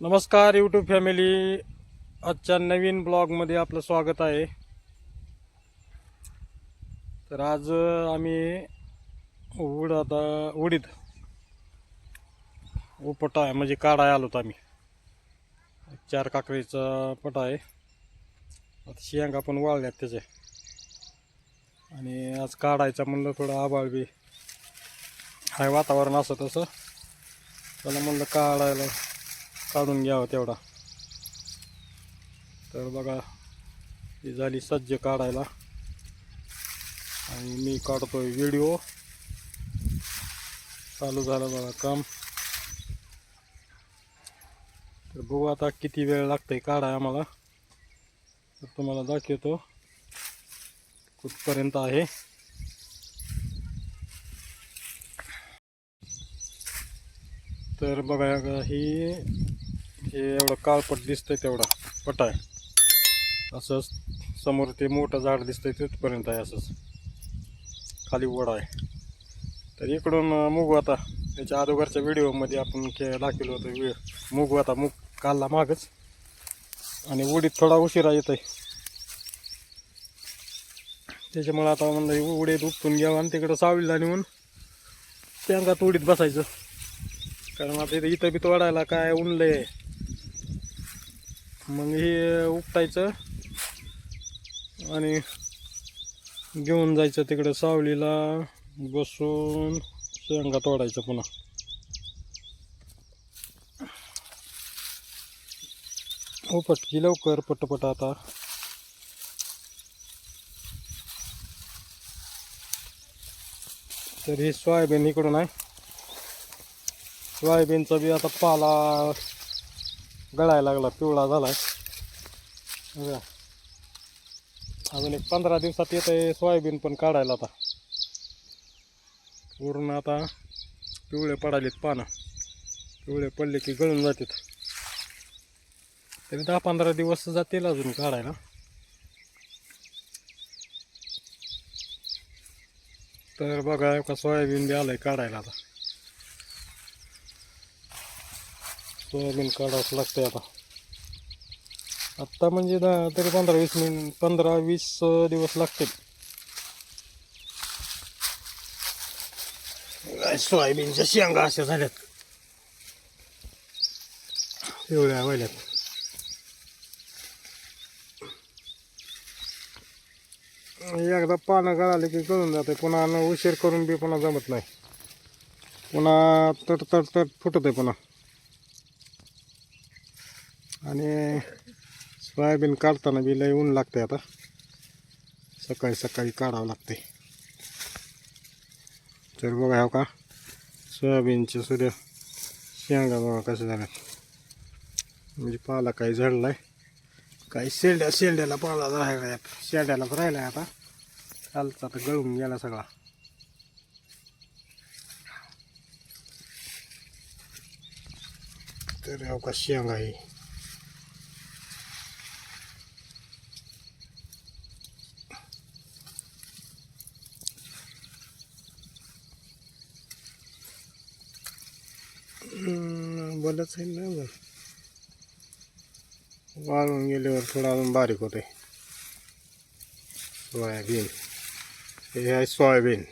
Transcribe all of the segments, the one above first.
नमस्कार YouTube family आजच्या नवीन ब्लॉगमध्ये आपलं स्वागत आहे. तर आज आम्ही उड आता उडीद उपटा आहे म्हणजे काढाय आलोत आम्ही. चार काकडीचा पटा आहे. आता शेंगा पण वाळल्यात त्याचे. आणि आज काढायचा म्हणलं थोडं आबाळ बी. हाय वातावरण असं तसं. त्याला म्हणलं काढायला काढून घ्यावं तेवढा. तर बघा ही झाली सज्ज काढायला. आणि मी काढतोय व्हिडिओ. चालू झालं बघा काम. तर बघू आता किती वेळ लागतंय काढाय आम्हाला. तर तुम्हाला दाखवतो कुठपर्यंत आहे. तर बघा ही हे एवढं काळपट दिसतंय तेवढा. पट आहे असंच समोर ते मोठं झाड दिसतंय तिथपर्यंत आहे असंच. खाली वड आहे. तर इकडून मूग मुगू आता. त्याच्या अगोदरच्या व्हिडिओमध्ये आपण के दाखवलं होतं वे मुगू आता मूग काढला मागच. आणि उडीत थोडा उशिरा येत आहे त्याच्यामुळे आता म्हणलं उडीत उपटून घ्यावं आणि तिकडं सावलीला नेऊन त्यांना उडीत बसायचं. कारण आता इथं इथं बी तोडायला काय उनलंय. मग हे उपटायचं आणि घेऊन जायचं तिकडे सावलीला बसून शेंगा तोडायचं पुन्हा. उपटकी लवकर पटपट आता. तर ही सोयाबीन इकडून आहे. सोयाबीनचा बी आता पाला गळायला लागला पिवळा झाला. बघा. अजून एक पंधरा दिवसात येत आहे सोयाबीन पण काढायला आता. पूर्ण आता पिवळे पडालेत पानं. पिवळे पडले की गळून जातात. तरी दहा पंधरा दिवस जातील अजून काढायला. तर बघा का सोयाबीन बी आहे काढायला आता. सोयाबीन काढावंच लागतंय आता. आत्ता म्हणजे दहा तरी पंधरा वीस मिनिट पंधरा वीस दिवस लागतील. सोयाबीनच्या शेंगा अशा झाल्यात. एवढ्या व्हायल्यात. एकदा पानं गळाले की गळून जाते पुन्हा उशीर करून बी पुन्हा जमत नाही. पुन्हा तट तट तट फुटत आहे पुन्हा. आणि सोयाबीन काढताना बी लय ऊन लागते आता. सकाळी सकाळी काढावं लागते तर बघा हो का सोयाबीनचे सुद्धा शेंगा बघा कसं झालं म्हणजे पाला काही झडलाय. काही शेंड्या शेंड्याला पाला राहिला शेंड्यालाच आहे आता. कालचा आता गळून गेला सगळा. तर हो का शेंगा आहे बोलच आहे ना अजून वाळून गेल्यावर थोडा अजून बारीक होते सोयाबीन. हे आहे सोयाबीन.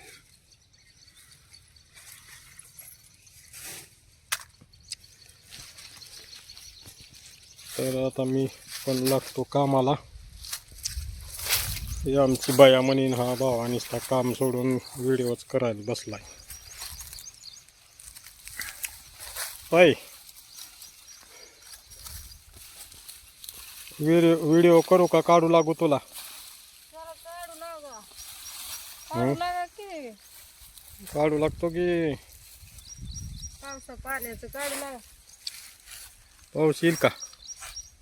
तर आता मी पण लागतो कामाला. हे आमची बाया म्हणीन हा भावा नुसता काम सोडून व्हिडिओच करायला बसलाय. पाय व्हिडिओ व्हिडिओ करू का? काढू लागू तुला. काढू लागा? काढू लागा की. काढू लागतो की. पावसा पाण्याचं काढू लागा. पाऊस येईल का?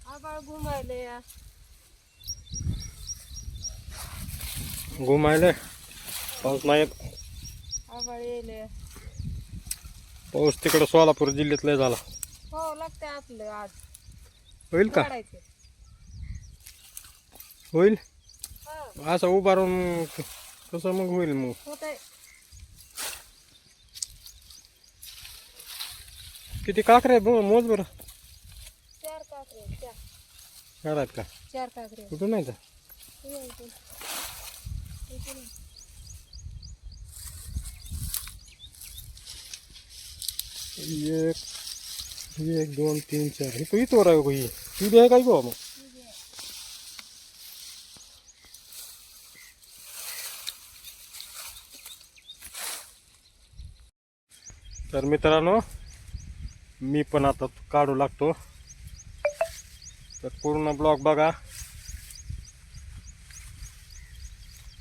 आबाळ घुमायले या. घुमायले? पाऊस नाही आबाळ पाऊस तिकडं सोलापूर जिल्ह्यात लय झाला. हो लागते आपलं आज. होईल का? होईल? हो. असं उभा राहून कसं मग होईल मग. किती काकरे बघ मोज बरं. काकरे चार. काढायत का? चार काकरे कुठून नाही का हे. एक एक दोन तीन चार. हे तो इथवर आहे ही. ती आहे काय गो मग तर मित्रांनो मी पण आता काढू लागतो. तर पूर्ण ब्लॉग बघा.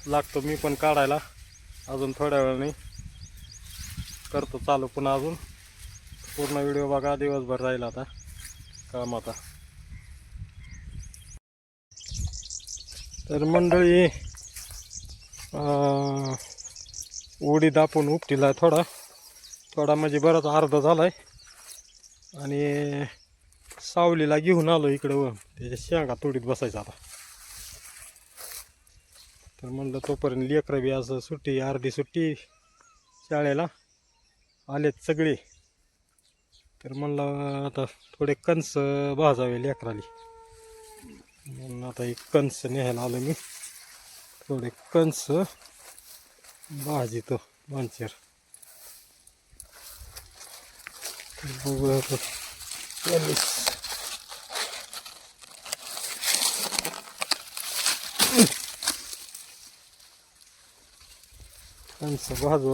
लागतो मी पण काढायला. अजून थोड्या वेळाने करतो चालू पुन्हा अजून. पूर्ण व्हिडिओ बघा दिवसभर राहील आता. काम आता. तर मंडळी उडी दापून उपटीला थोडा. थोडा म्हणजे बराच अर्धा झालाय. आणि सावलीला घेऊन आलो इकडं व. त्याच्या शेंगा तोडीत बसायचं आता. तर म्हणलं तोपर्यंत लेकरं बी असं सुट्टी अर्धी सुट्टी शाळेला आलेत सगळे. तर म्हणलं आता थोडे कंस भाजावे लेकराली. म्हणून आता एक कंस न्यायला आलो मी. थोडे कणस भाजितो मांचेर तर बघूया आता.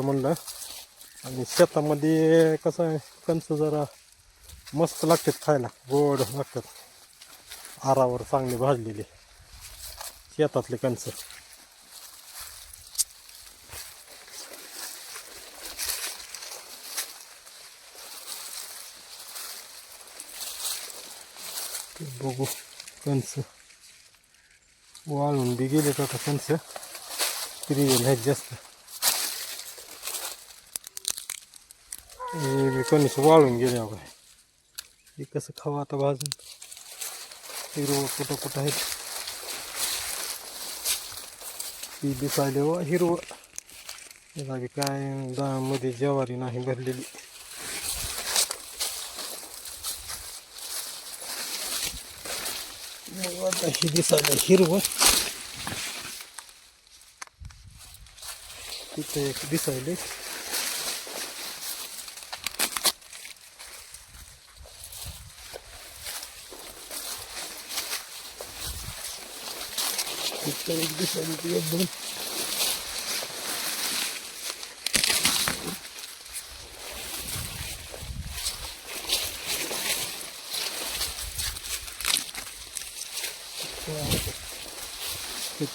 म्हणलं. आणि शेतामध्ये कसं आहे कणस जरा मस्त लागतात खायला गोड लागतात. आरावर चांगले भाजलेले. शेतातले कणस बघू कणस वाळून बी गेले आता कणस प्रिय नाहीत जास्त. कणीस वाळून गेले अगं. हे कसं खावं आता भाजून? हिरवं कुठं कुठं आहेत? ती दिसायले व हिरवं याला काय मध्ये ज्वारी नाही भरलेली. बघू आता ही दिसायला हिरवं तिथं एक दिसायले तिथं एक दिसायले ती एकदम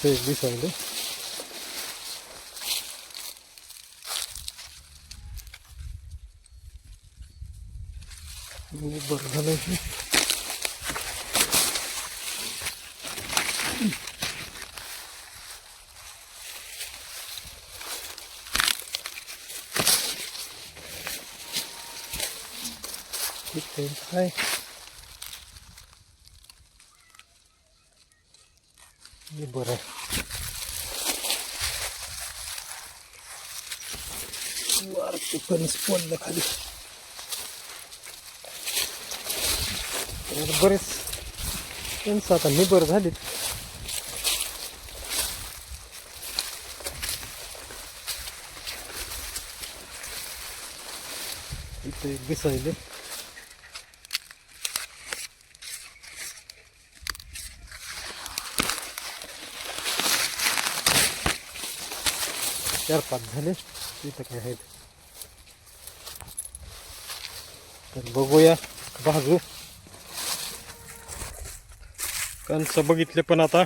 तिथं एक दिसायले बरं झालं ठीक तिथे काय बरं. आहे वारते कणीस पडलं खाली. तर बरेच कणस आता निबर झालीत. इथे एक दिसायले. चार पाच झाले. तिथं काय आहेत तर बघूया भाजू कंच बघितले पण आता.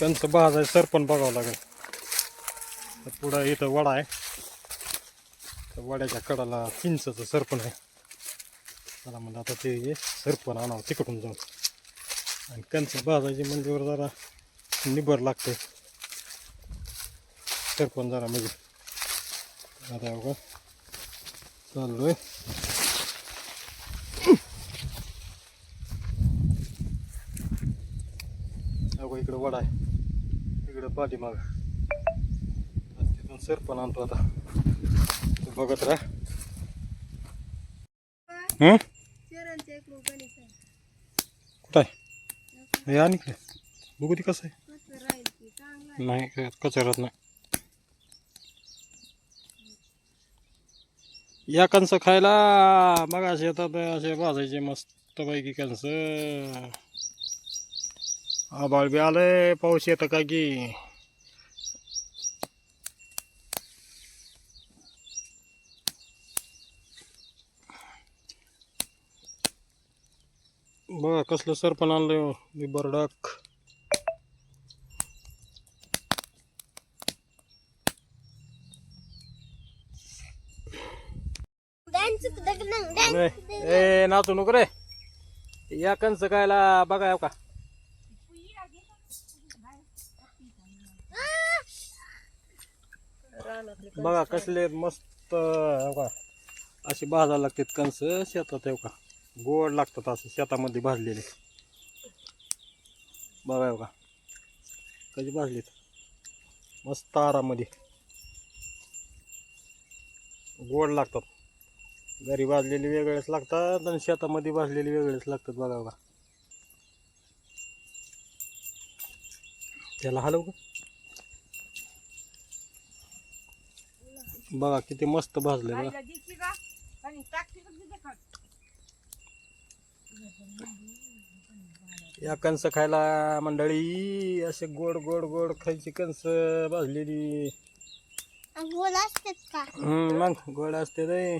कंच भाजाय सर पण बघावं लागेल. पुढं इथं वडा आहे. तर वड्याच्या कडाला चिंचचं सरपण आहे. मला म्हणलं आता ते सरपण आणावं तिकडून जाऊन. आणि कंच भाजायचे म्हणजे जरा निबर लागते. सरपण जरा म्हणजे आता बघा चाललोय अगो इकडं वडा आहे इकडं पाठीमाग तिथून सरपण आणतो आता तू बघत राहा हं? गणेश आहे. हे आणि काय बघू ती कसं आहे. नाही काय कचऱ्यात नाही या कंस खायला बघा शेतात असे भाजायचे मस्त पैकी कंस आबाळ बी आलंय पाऊस येतं का की? बघा कसलं सरपण आणलं हो, बरडाक नको रे. या कंच कायला बघा हो का? बघा कसले मस्त हो का? असे भाजायला लागतात कंस शेतात येऊ का? गोड लागतात असं शेतामध्ये भाजलेले. बघा हो का? कशी भाजलीत? मस्त आरामध्ये. गोड लागतात. घरी भाजलेली वेगळेच लागतात आणि शेतामध्ये भाजलेली वेगळेच लागतात बघा बघा. त्याला हलव का? बघा किती मस्त भाजले बघा. या कणस खायला मंडळी असे गोड गोड गोड खायची कणस भाजलेली. गोल असतात का? हम्म, मग गोड असते रे.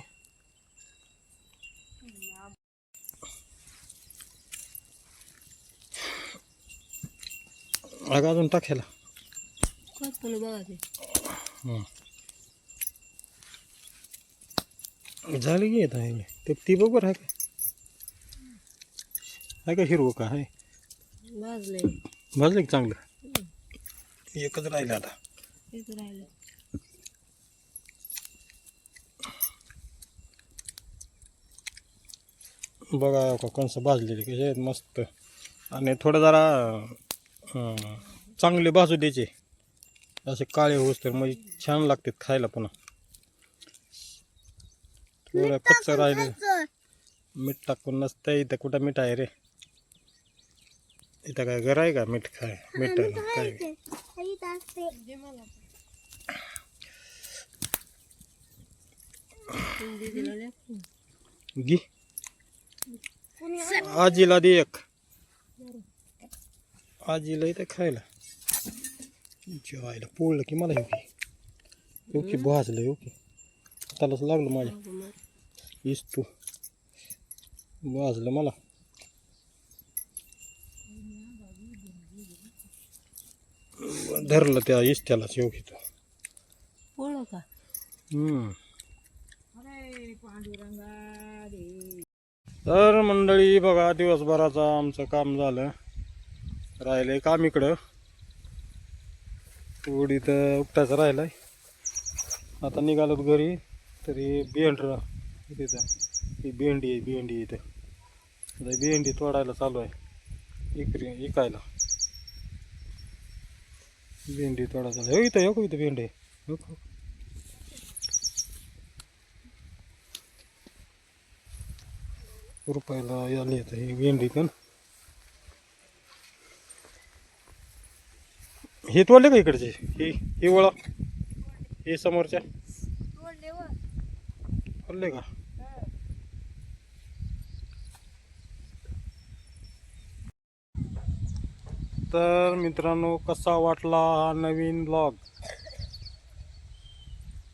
अगं अजून ते झाली की येत आहे ते ती बरोबर आहे का? आहे का हिरवं का आहे? भाजले की चांगलं? एकच राहिलं आता. बघा का कंस भाजलेले आहेत मस्त. आणि थोडं जरा चांगले भाजू द्यायचे. असे काळे होस तर म्हणजे छान लागतात खायला पुन्हा. थोडं कच्चं राहिले मीठ टाकून नसतं इथं कुठं मीठ आहे रे? इथं काय घर आहे का? मीठ खाय मीठ काय? घे. आजीला दे एक. आजीला इथं खायला जेवायला पोळलं की मला येऊ की भाजलं येऊ की त्यालाच लागलं माझ्या हीच तू भाजलं मला धरलं त्या इष्ट्यालाच येऊ की तू पोळ का हम्म. तर मंडळी बघा दिवसभराचं आमचं काम झालं. राहिलंय काम इकडं. उडीत उपटायचं राहिलंय. आता निघालोत घरी तरी भेंड तिथं. ही भेंडी आहे भेंडी इथं. आता भेंडी तोडायला चालू आहे. इकरी इकायला. भेंडी तोडायला हो इथं हो इथं भेंडी आहे. हो रुपयाला यायला येतं ही भेंडी पण. हे तोडले का इकडचे? ही ही वळा. हे समोरच्या. तोडले का? तर मित्रांनो कसा वाटला हा नवीन ब्लॉग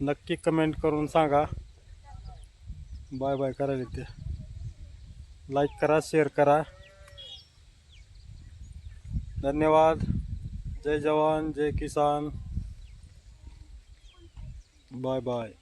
नक्की कमेंट करून सांगा. बाय बाय करायला. ते लाईक करा शेअर करा. धन्यवाद. जय जवान जय किसान। Bye bye.